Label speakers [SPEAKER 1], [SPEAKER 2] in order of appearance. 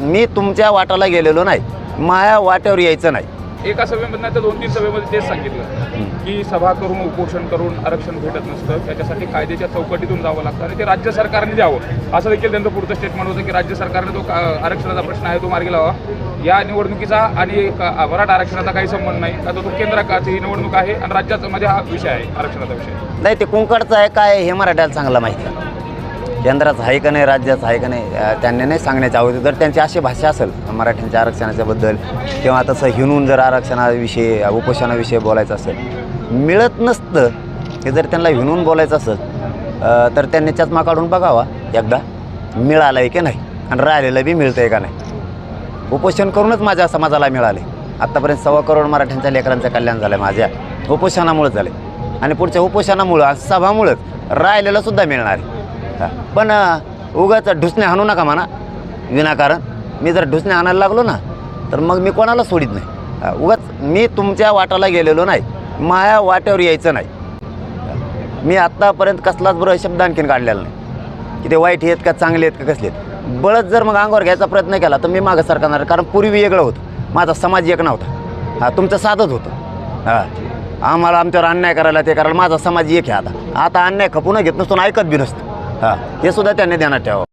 [SPEAKER 1] मी तुमच्या वाटाला गेलेलो नाही. माया वाट्यावर यायचं नाही.
[SPEAKER 2] एका सभेमध्ये नाही तर दोन तीन सभेमध्ये तेच सांगितलं की सभा करून उपोषण करून आरक्षण भेटत नसतं. त्याच्यासाठी कायद्याच्या चौकटीतून जावं लागतं आणि ते राज्य सरकारने द्यावं. असं देखील त्यांचं पुढचं स्टेटमेंट होतं की राज्य सरकारने तो आरक्षणाचा प्रश्न आहे तो मार्गी लावा. या निवडणुकीचा आणि का- मराठा आरक्षणाचा काही संबंध नाही. का तो तो केंद्राची ही निवडणूक आहे आणि राज्याचा मध्ये हा विषय आहे आरक्षणाचा विषय.
[SPEAKER 1] नाही ते कुंकडचं आहे काय हे मराठ्याला चांगलं माहिती आहे. केंद्राचं आहे का नाही राज्याचं आहे का नाही त्यांनी नाही सांगण्याची आवश्यक जर त्यांची अशी भाषा असेल मराठ्यांच्या आरक्षणाच्याबद्दल किंवा तसं हिनून जर आरक्षणाविषयी उपोषणाविषयी बोलायचं असेल मिळत नसतं हे जर त्यांना हिनून बोलायचं असेल तर त्यांनी चष्मा काढून बघावा एकदा. मिळालं आहे की नाही? आणि राहिलेलं बी मिळतं आहे का नाही? उपोषण करूनच माझ्या समाजाला मिळाले. आत्तापर्यंत सव्वा करोड मराठ्यांच्या लेकरांचं कल्याण झालं माझ्या. उपोषणामुळं झाले आणि पुढच्या उपोषणामुळं सभामुळंच राहिलेलंसुद्धा मिळणार आहे. पण उगाच ढुसणे आणू नका म्हणा. विनाकारण. मी जर ढुसणे आणायला लागलो ना तर मग मी कोणाला सोडित नाही. उगाच मी तुमच्या वाटाला गेलेलो नाही. माया वाट्यावर यायचं नाही. मी आत्तापर्यंत कसलाच बरं शब्द आणखीन काढलेला नाही. की ते वाईट आहेत का चांगले आहेत का कसले आहेत. बळच जर मग अंगावर घ्यायचा प्रयत्न केला तर मी मागं सरकारणार कारण पूर्वी वेगळं होतं. माझा समाज एक नव्हता. हां तुमचं साधंच होतं. हां. आम्हाला आमच्यावर अन्याय करायला ते करायला माझा समाज एक आहे आता. आता अन्याय खपून घेत नसतो ऐकत बी नसतं. हां हे सुद्धा त्यांनी ध्यानात ठेवावं.